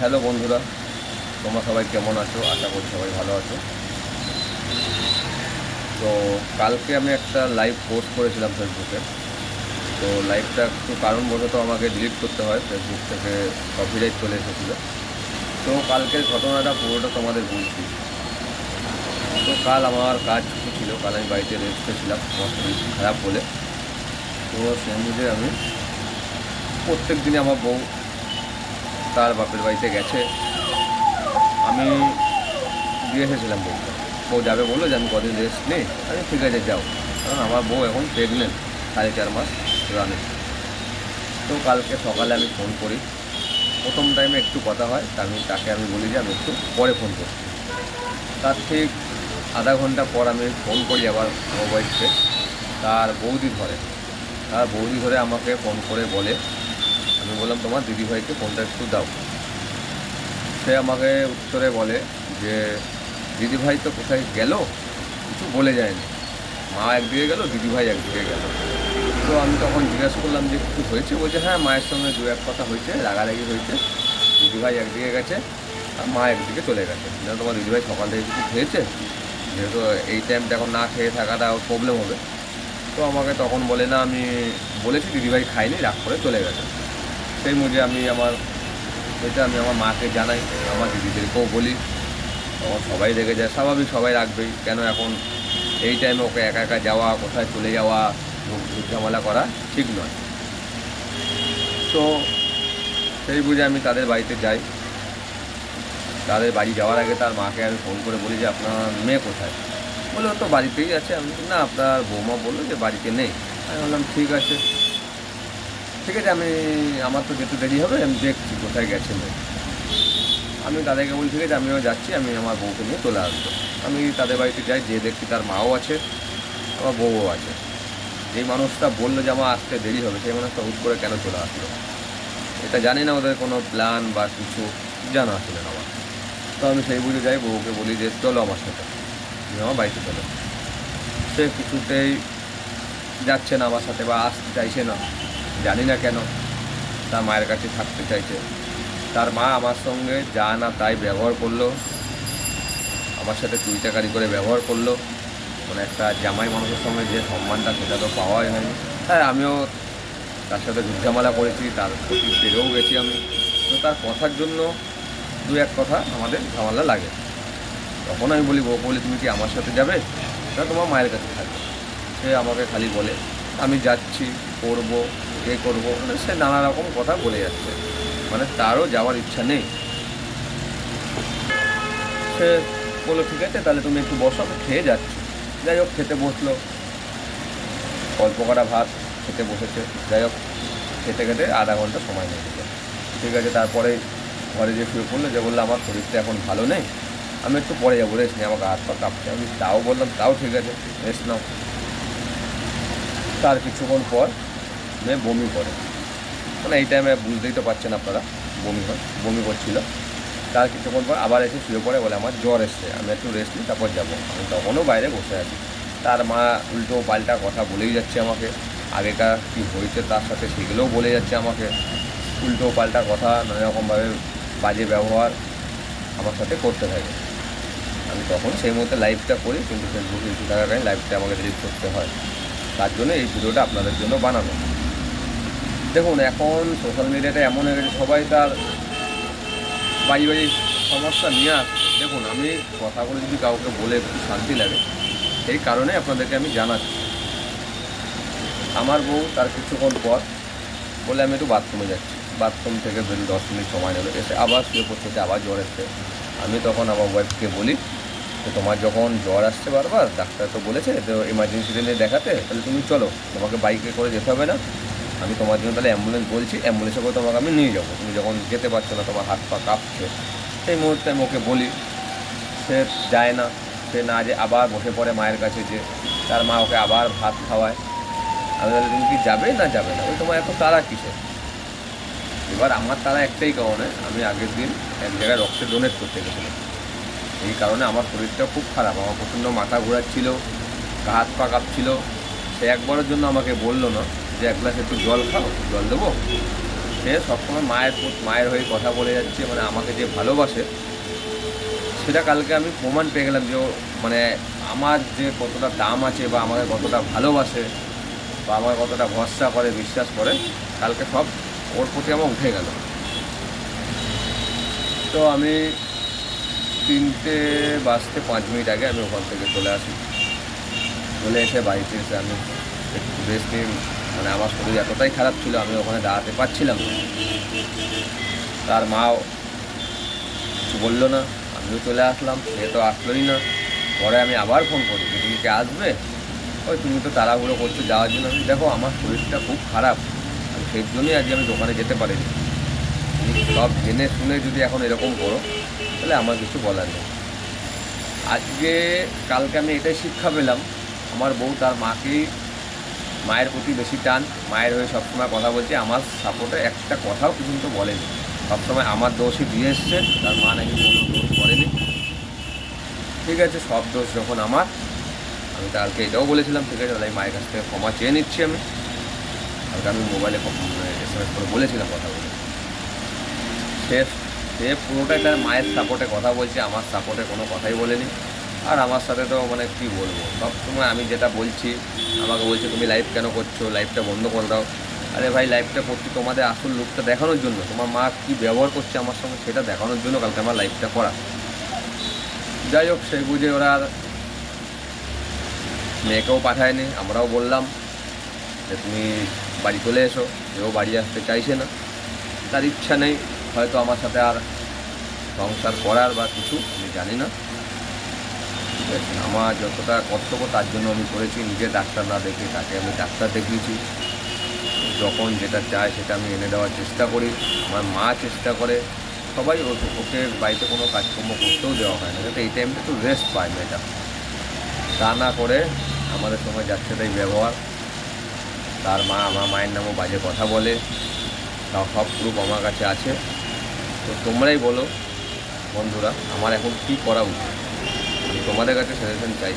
Hello বন্ধুরা, তোমরা সবাই কেমন আছো? আশা করি সবাই ভালো আছো। তো কালকে আমি একটা লাইভ পোস্ট করেছিলাম ফেসবুকে তো লাইভটা একটু কারণবশত আমাকে ডিলিট করতে হয় ফেসবুক থেকে কপিরাইট চলে এসেছিল। তো কালকের ঘটনাটা পুরোটা তোমাদের বলছি। তো কাল আমার কাজ ছুটি ছিল, কাল আমি বাড়িতে রেস্টে ছিলাম, আমার শরীর খারাপ বলে। তো সে অনুযায়ী আমি প্রত্যেক দিনে আমার বউ তার বাপের বাড়িতে গেছে। আমি দিয়ে এসেছিলাম বউকে বউ যাবে বলল যে আমি কদিন রেস্ট নেই। আমি ঠিক আছে, যাও। কারণ আমার বউ এখন প্রেগনেন্ট সাড়ে চার মাস রানে তো কালকে সকালে আমি ফোন করি। প্রথম টাইমে একটু কথা হয় আমি তাকে আমি বলি যে আমি একটু পরে ফোন করছি। তার ঠিক আধা ঘণ্টা পর আমি ফোন করি আবার মোবাইলকে তার বৌদি ধরে। তার বৌদি ধরে আমাকে ফোন করে বলে আমি বললাম, তোমার দিদিভাইকে ফোনটা একটু দাও। সে আমাকে উত্তরে বলে যে, দিদিভাই তো কোথায় গেল? কিছু বলে যায়নি। মা একদিকে গেল, দিদিভাই একদিকে গেল। তো আমি তখন জিজ্ঞেস করলাম যে, কিছু হয়েছে? বলছে হ্যাঁ মায়ের সঙ্গে দু এক কথা হয়েছে, রাগারাগি হয়েছে। দিদিভাই একদিকে গেছে, আর মা একদিকে চলে গেছে। তোমার দিদিভাই সকাল থেকে কিছু খেয়েছে? যেহেতু এই টাইমটা এখন না খেয়ে থাকাটা প্রবলেম হবে। তো আমাকে তখন বলে, না, আমি বলেছি দিদিভাই খাইনি রাগ করে চলে গেছে। সেই মুজে আমি আমার, এটা আমি আমার মাকে জানাই আমার দিদিদেরকেও বলি। তখন সবাই রেগে যায়, স্বাভাবিক সবাই রাখবেই। কেন এখন এই টাইমে ওকে একা একা যাওয়া, কোথায় চলে যাওয়া ঝামেলা করা ঠিক নয়। তো সেই বুঝে আমি তাদের বাড়িতে যাই। তাদের বাড়ি যাওয়ার আগে তার মাকে আমি ফোন করে বলি যে, আপনার মেয়ে কোথায়? বলে তো বাড়িতেই আছে। আমি না, আপনার বৌমা বলল যে, বাড়িতে নেই। আমি বললাম, ঠিক আছে। ঠিক আছে আমি, আমার তো যেতে দেরি হবে, আমি দেখছি কোথায় গেছে আমি তাদেরকে বলি ঠিক আছে, আমিও যাচ্ছি, আমি আমার বউকে নিয়ে চলে আসব। আমি তাদের বাড়িতে যাই যে দেখছি তার মাও আছে, আমার বউও আছে। যেই মানুষটা বলল যে আমার আসতে দেরি হবে, সেই মানুষটা হুট করে কেন চলে আসলো? এটা জানি না, ওদের কোনো প্ল্যান বা কিছু জানা ছিল না আমার। তো আমি সেই বুঝে যাই, বউকে বলি যে, চলো আমার সাথে, তুমি আমার বাড়িতে চলো। সে কিছুতেই যাচ্ছে না আমার সাথে বা আসতে চাইছে না। জানি না কেন, তার মায়ের কাছে থাকতে চাইছে। তার মা আমার সঙ্গে যা না তাই ব্যবহার করল, আমার সাথে চাকারি করে ব্যবহার করল। মানে একটা জামাই মানুষের সঙ্গে যে সম্মানটা, সেটা তো পাওয়াই হয়নি। হ্যাঁ আমিও তার সাথে ঝুটঝামেলা করেছি, তার প্রতি পেরেও গেছি আমি। তো তার কথার জন্য দু এক কথা আমাদের ঝামেলা লাগে। তখন আমি বলি, বউ বলি তুমি কি আমার সাথে যাবে? না তোমার মায়ের কাছে থাকবে। সে আমাকে খালি বলে, আমি যাচ্ছি, করব। এ করব মানে সে নানা রকম কথা বলে যাচ্ছে। মানে তারও যাওয়ার ইচ্ছা নেই। সে বলল, ঠিক আছে, তাহলে তুমি একটু বসো, আমি খেয়ে যাচ্ছি। যাই হোক, খেতে বসল। অল্প কটা ভাত খেতে বসেছে। যাই হোক, খেতে খেতে আধা ঘণ্টা সময় নিয়ে ঠিক আছে, তারপরে ঘরে যে শুয়ে পড়ল, যে বলল, আমার শরীরটা এখন ভালো নেই, আমি একটু পরে যাব, রেস্ট নিয়ে, আমাকে হাত পা কাঁপছে। আমি তাও বললাম, তাও ঠিক আছে, রেস্ট নাও। তার কিছুক্ষণ পর মেয়ে বমি করে। মানে এই টাইমে বুঝতেই তো পারছেন আপনারা, বমি হয়, বমি করছিল। তার কিছুক্ষণ পর আবার এসে শুয়ে পড়ে, বলে আমার জ্বর এসছে, আমি একটু রেস্ট নিই, তারপর যাব। আমি তখনও বাইরে বসে আছি। তার মা উল্টো পাল্টা কথা বলেই যাচ্ছে আমাকে। আগেকার কী হয়েছে তার সাথে সেগুলোও বলে যাচ্ছে আমাকে। উল্টো পাল্টা কথা, নানা রকমভাবে বাজে ব্যবহার আমার সাথে করতে থাকে। আমি তখন সেই মুহূর্তে লাইভটা করি, কিন্তু ফেসবুকে ইস্যু লাইভটা আমাকে ডিলিট করতে হয়। তার জন্য এই ভিডিওটা আপনাদের জন্য বানানো। দেখুন, এখন সোশ্যাল মিডিয়াটা এমন হয়ে গেছে, সবাই তার বাড়ি বাড়ি সমস্যা নিয়ে আসছে। দেখুন, আমি কথাগুলো যদি কাউকে বলে একটু শান্তি লাগে, সেই কারণে আপনাদেরকে আমি জানাচ্ছি। আমার বউ তার কিছুক্ষণ পর বলে, আমি একটু বাথরুমে যাচ্ছি। বাথরুম থেকে বেরো দশ মিনিট সময় নেবে। এসে আবার শুয়ে পড়ছে আবার জ্বর এসছে। আমি তখন আমার ওয়াইফকে বলি যে তোমার যখন জ্বর আসছে বারবার, ডাক্তার তো বলেছে, তো এমার্জেন্সিতে নিয়ে দেখাতে, তাহলে তুমি চলো, তোমাকে বাইকে করে যেতে হবে না। আমি তোমার জন্য তাহলে অ্যাম্বুলেন্স বলছি অ্যাম্বুলেন্সে করে তোমাকে আমি নিয়ে যাব। তুমি যখন যেতে পারছ না, তোমার হাত পা কাঁপছে। সেই মুহূর্তে আমি ওকে বলি, সে যায় না, সে না যে আবার বসে পড়ে মায়ের কাছে যে তার মা ওকে আবার ভাত খাওয়ায়। আমি তাহলে তুমি কি যাবে না যাবে না? ওই তোমার এত তারা কিসে এবার আমার তারা একটাই কারণে আমি আগের দিন এক জায়গায় রক্তের ডোনেট করতে গেছিলাম। এই কারণে আমার শরীরটা খুব খারাপ। আমার প্রচণ্ড মাথা ঘোরাচ্ছিল হাত পা কাঁপছিল। সে একবারের জন্য আমাকে বলল না। যে এক গ্লাস একটু জল খাও, জল দেবো। সে সবসময় মায়ের মায়ের হয়ে কথা বলে যাচ্ছে মানে আমাকে যে ভালোবাসে, সেটা কালকে আমি প্রমাণ পেয়ে গেলাম যে মানে আমার যে কতটা দাম আছে বা আমাকে কতটা ভালোবাসে বা আমাকে কতটা ভরসা করে, বিশ্বাস করে, কালকে সব ওর প্রতি আমার উঠে গেল। তো আমি তিনটে বাজতে পাঁচ মিনিট আগে আমি ওখান থেকে চলে আসি। চলে এসে বাড়িতে এসে আমি রেস্ট নিই মানে আমার শরীর এতটাই খারাপ ছিল, আমি ওখানে দাঁড়াতে পারছিলাম না। তার মাও কিছু বলল না, আমিও চলে আসলাম, সে তো আসলোই না। পরে আমি আবার ফোন করি যে তুমি কি আসবে? ওই তুমি তো তাড়াহুড়ো করছ যাওয়ার জন্য। আমি দেখো, আমার শরীরটা খুব খারাপ আর সেই জন্যই আজকে আমি দোকানে যেতে পারিনি। তুমি সব জেনে শুনে যদি এখন এরকম করো, তাহলে আমার কিছু বলার নেই। আজকে কালকে আমি এটাই শিক্ষা পেলাম। আমার বউ তার মাকেই মায়ের প্রতি বেশি টান, মায়ের হয়ে সবসময় কথা বলছে, আমার সাপোর্টে একটা কথাও কিন্তু বলেনি। সবসময় আমার দোষই দিয়ে এসছে, তার মা নাকি কোনো দোষ করেনি। ঠিক আছে, সব দোষ যখন আমার, আমি কালকে এটাও বলেছিলাম, ঠিক আছে, তাহলে মায়ের কাছ থেকে ক্ষমা চেয়ে নিচ্ছি আমি। কালকে আমি মোবাইলে এস এম এস করে বলেছিলাম কথা বলে। সে সে পুরোটাই তার মায়ের সাপোর্টে কথা বলছে, আমার সাপোর্টে কোনো কথাই বলেনি। আর আমার সাথে তো মানে কী বলব? সব সময় আমি যেটা বলছি, আমাকে বলছে, তুমি লাইভ কেন করছ? লাইভটা বন্ধ করে দাও। আরে ভাই লাইভটা করছি তোমাদের আসল লুকটা দেখানোর জন্য, তোমার মা কী ব্যবহার করছে আমার সঙ্গে সেটা দেখানোর জন্য কালকে আমার লাইভটা করা। যাই হোক, সেই বুঝে ওরা আর মেয়েকেও পাঠায়নি, আমরাও বললাম যে, তুমি বাড়ি চলে এসো, কেউ বাড়ি আসতে চাইছে না। তার ইচ্ছা নেই, হয়তো আমার সাথে আর সংসার করার বা কিছু, আমি জানি না। আমার যতটা কর্তব্য, তার জন্য আমি করেছি। নিজে ডাক্তার না দেখে তাকে আমি ডাক্তার দেখিয়েছি। যখন যেটা চায় সেটা আমি এনে দেওয়ার চেষ্টা করি। আমার মা চেষ্টা করে। সবাই ওকে বাড়িতে কোনো কাজকর্ম করতেও দেওয়া হয় না। যাতে এই টাইমটা একটু রেস্ট পায় মেয়েটা। তা না করে আমাদের সঙ্গে যাচ্ছে তাই ব্যবহার। তার মা আমার মায়ের নামও বাজে কথা বলে। তাও সব গ্রুপ আমার কাছে আছে। তো তোমরাই বলো বন্ধুরা, আমার এখন কী করা উচিত? তোমাদের কাছে সাজেশন চাই।